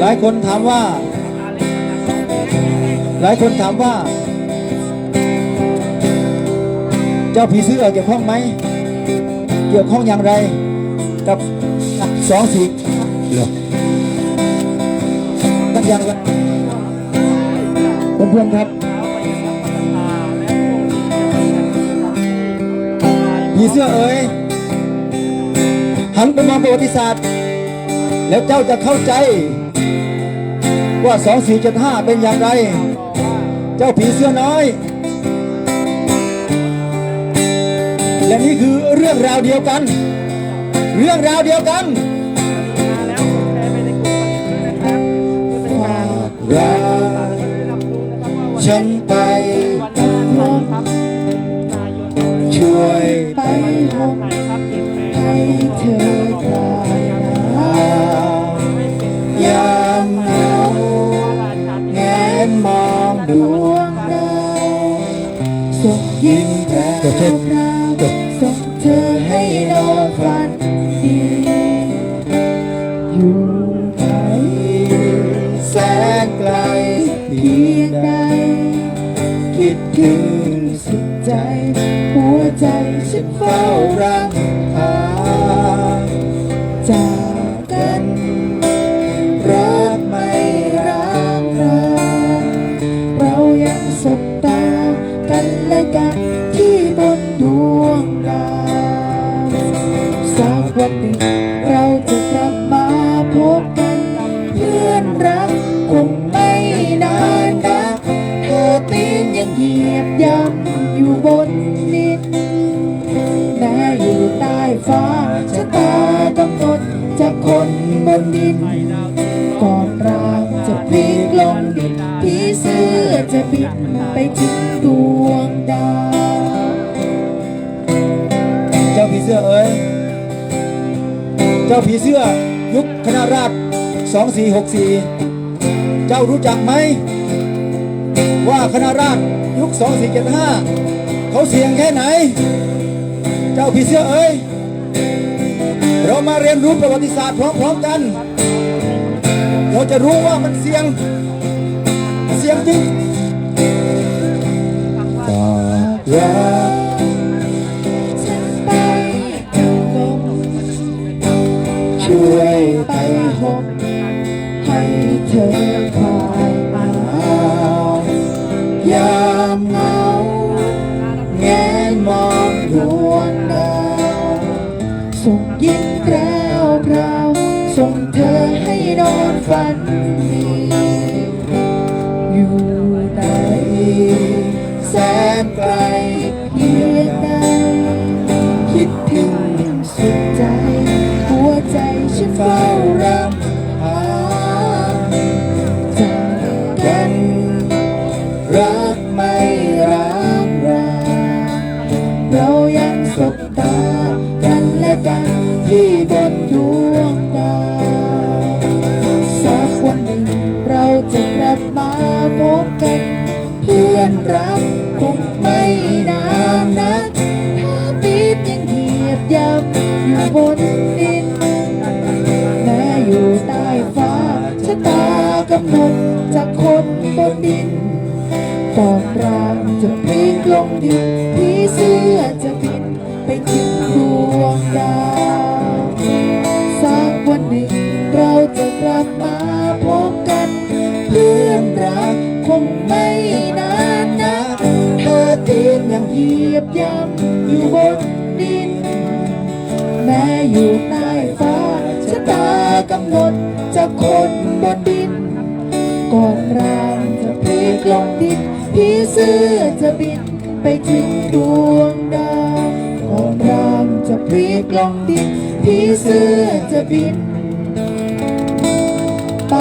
หลายคนถามว่า หลายคนถามว่า เจ้าผีเสื้อเกี่ยวข้องไหม เกี่ยวข้องอย่างไร กับสองสีเหรอตั้งอย่างไรเพื่อนๆครับผีเสื้อเอ๋ยหันไปมองประวัติศาสตร์ แล้วเจ้าจะเข้าใจ ว่า 2475 เป็นอย่างไร เจ้าผีเสื้อน้อย และนี่คือเรื่องราวเดียวกัน เรื่องราวเดียวกันฝากรักฉันไป มแก้มนาส่งเธอให้นอฝันดีอยู่ไหนแสนไกลเพียงใดคิดถึงสุดใจ หัวใจฉันเฝ้ารักหาจากกันรักไม่ร้างราเรายังสบตากันและกัน สักวันหนึ่งเราจะกลับมาพบกัน เพื่อนรักคงไม่นานนะเธอตีนยังเหยียบย่ำอยู่บนดินแม้อยู่ใต้ฟ้าชะตากำหนดจากคนบนดินก่อนรางจะพลิกลงดินผีเสื้อจะบินไปถึงดวงดาว เจ้าผีเสื้อยุคคณะราษฎร2464 เจ้ารู้จักไหม ว่าคณะราษฎรยุค 2475 เขาเสี่ยงแค่ไหน เจ้าผีเสื้อเอ้ย เรามาเรียนรู้ประวัติศาสตร์พร้อมๆกัน เราจะรู้ว่ามันเสี่ยง เสี่ยงจริง เธอคลายหนายามเหงาแงนมองดวงดาวส่งยิ้มแพรวพราวส่งเธอให้นอนฝันดีอยู่ไหนแสนไกล กันเพื่อนรักคงไม่นานนักถ้าปีบยังเหยียบยับอยู่บนดินแม้อยู่ใต้ฟ้าชะตากำหนดจากคนบนดินตอนรางจะพลิกลงดินที่เสื้อ เหยียบย่ำอยู่บนดิน แม้อยู่ใต้ฟ้าชะตากำหนดจากคนบนดินก่อนรางจะพลิกลงดินผีเสื้อจะบินไปถึงดวงดาวก่อนรางจะพลิกลงดินผีเสื้อจะบิน ไป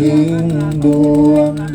ถึงดวง